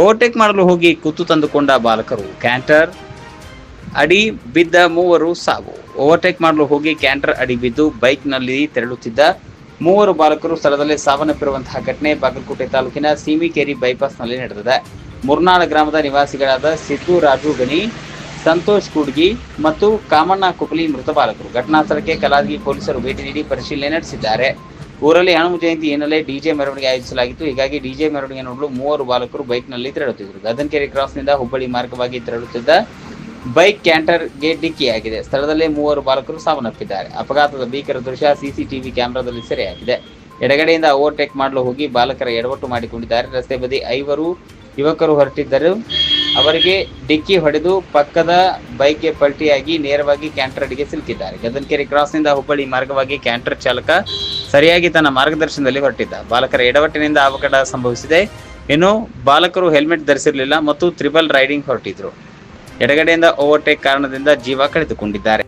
Overtake ಮಾಡಲು ಹೋಗಿ ಕುತ್ತು ತಂದುಕೊಂಡ ಬಾಲಕರು. ಕ್ಯಾಂಟರ್ ಅಡಿ ಬಿದ್ದ ಮೂವರು ಸಾವು. ಓವರ್ಟೇಕ್ ಮಾಡಲು ಹೋಗಿ ಕ್ಯಾಂಟರ್ ಅಡಿ ಬಿದ್ದು ಬೈಕ್ನಲ್ಲಿ ತೆರಳುತ್ತಿದ್ದ ಮೂವರು ಬಾಲಕರು ಸ್ಥಳದಲ್ಲೇ ಸಾವನ್ನಪ್ಪಿರುವಂತಹ ಘಟನೆ ಬಾಗಲಕೋಟೆ ತಾಲೂಕಿನ ಸೀಮಿಕೇರಿ ಬೈಪಾಸ್ನಲ್ಲಿ ನಡೆದಿದೆ. ಮುರ್ನಾಳ ಗ್ರಾಮದ ನಿವಾಸಿಗಳಾದ ಸಿದ್ದು, ರಾಜು, ಗಣಿ, ಸಂತೋಷ್ ಕುಡ್ಗಿ ಮತ್ತು ಕಾಮಣ್ಣ ಕುಪಲಿ ಮೃತ ಬಾಲಕರು. ಘಟನಾ ಸ್ಥಳಕ್ಕೆ ಕಲಾದಗಿ ಪೊಲೀಸರು ಭೇಟಿ ನೀಡಿ ಪರಿಶೀಲನೆ ನಡೆಸಿದ್ದಾರೆ. ಊರಲ್ಲಿ ಹನುಮ ಜಯಂತಿ ಹಿನ್ನೆಲೆ ಡಿಜೆ ಮೆರವಣಿಗೆ ಆಯೋಜಿಸಲಾಗಿತ್ತು. ಹೀಗಾಗಿ ಡಿಜೆ ಮೆರವಣಿಗೆ ನೋಡಲು ಮೂವರು ಬಾಲಕರು ಬೈಕ್ನಲ್ಲಿ ತೆರಳುತ್ತಿದ್ದರು. ಗದನಕೆರೆ ಕ್ರಾಸ್ನಿಂದ ಹುಬ್ಬಳ್ಳಿ ಮಾರ್ಗವಾಗಿ ತೆರಳುತ್ತಿದ್ದ ಬೈಕ್ ಕ್ಯಾಂಟರ್ಗೆ ಡಿಕ್ಕಿಯಾಗಿದೆ. ಸ್ಥಳದಲ್ಲೇ ಮೂವರು ಬಾಲಕರು ಸಾವನ್ನಪ್ಪಿದ್ದಾರೆ. ಅಪಘಾತದ ಭೀಕರ ದೃಶ್ಯ ಸಿಸಿಟಿವಿ ಕ್ಯಾಮೆರಾದಲ್ಲಿ ಸೆರೆಯಾಗಿದೆ. ಎಡಗಡೆಯಿಂದ ಓವರ್ಟೇಕ್ ಮಾಡಲು ಹೋಗಿ ಬಾಲಕರ ಎಡವಟ್ಟು ಮಾಡಿಕೊಂಡಿದ್ದಾರೆ. ರಸ್ತೆ ಬದಿ ಐವರು ಯುವಕರು ಹೊರಟಿದ್ದರು. ಅವರಿಗೆ ಡಿಕ್ಕಿ ಹೊಡೆದು ಪಕ್ಕದ ಬೈಕ್ಗೆ ಪಲ್ಟಿಯಾಗಿ ನೇರವಾಗಿ ಕ್ಯಾಂಟರ್ ಅಡಿಗೆ ಸಿಲುಕಿದ್ದಾರೆ. ಗದನಕೆರೆ ಕ್ರಾಸ್ನಿಂದ ಹುಬ್ಬಳ್ಳಿ ಮಾರ್ಗವಾಗಿ ಕ್ಯಾಂಟರ್ ಚಾಲಕ ಸರಿಯಾಗಿ ತನ್ನ ಮಾರ್ಗದರ್ಶನದಲ್ಲಿ ಹೊರಟಿದ್ದ. ಬಾಲಕರ ಎಡವಟ್ಟಿನಿಂದ ಅವಘಡ ಸಂಭವಿಸಿದೆ. ಇನ್ನು ಬಾಲಕರು ಹೆಲ್ಮೆಟ್ ಧರಿಸಿರಲಿಲ್ಲ ಮತ್ತು ತ್ರಿಬಲ್ ರೈಡಿಂಗ್ ಹೊರಟಿದ್ರು. ಎಡಗಡೆಯಿಂದ ಓವರ್ಟೇಕ್ ಕಾರಣದಿಂದ ಜೀವ ಕಳೆದುಕೊಂಡಿದ್ದಾರೆ.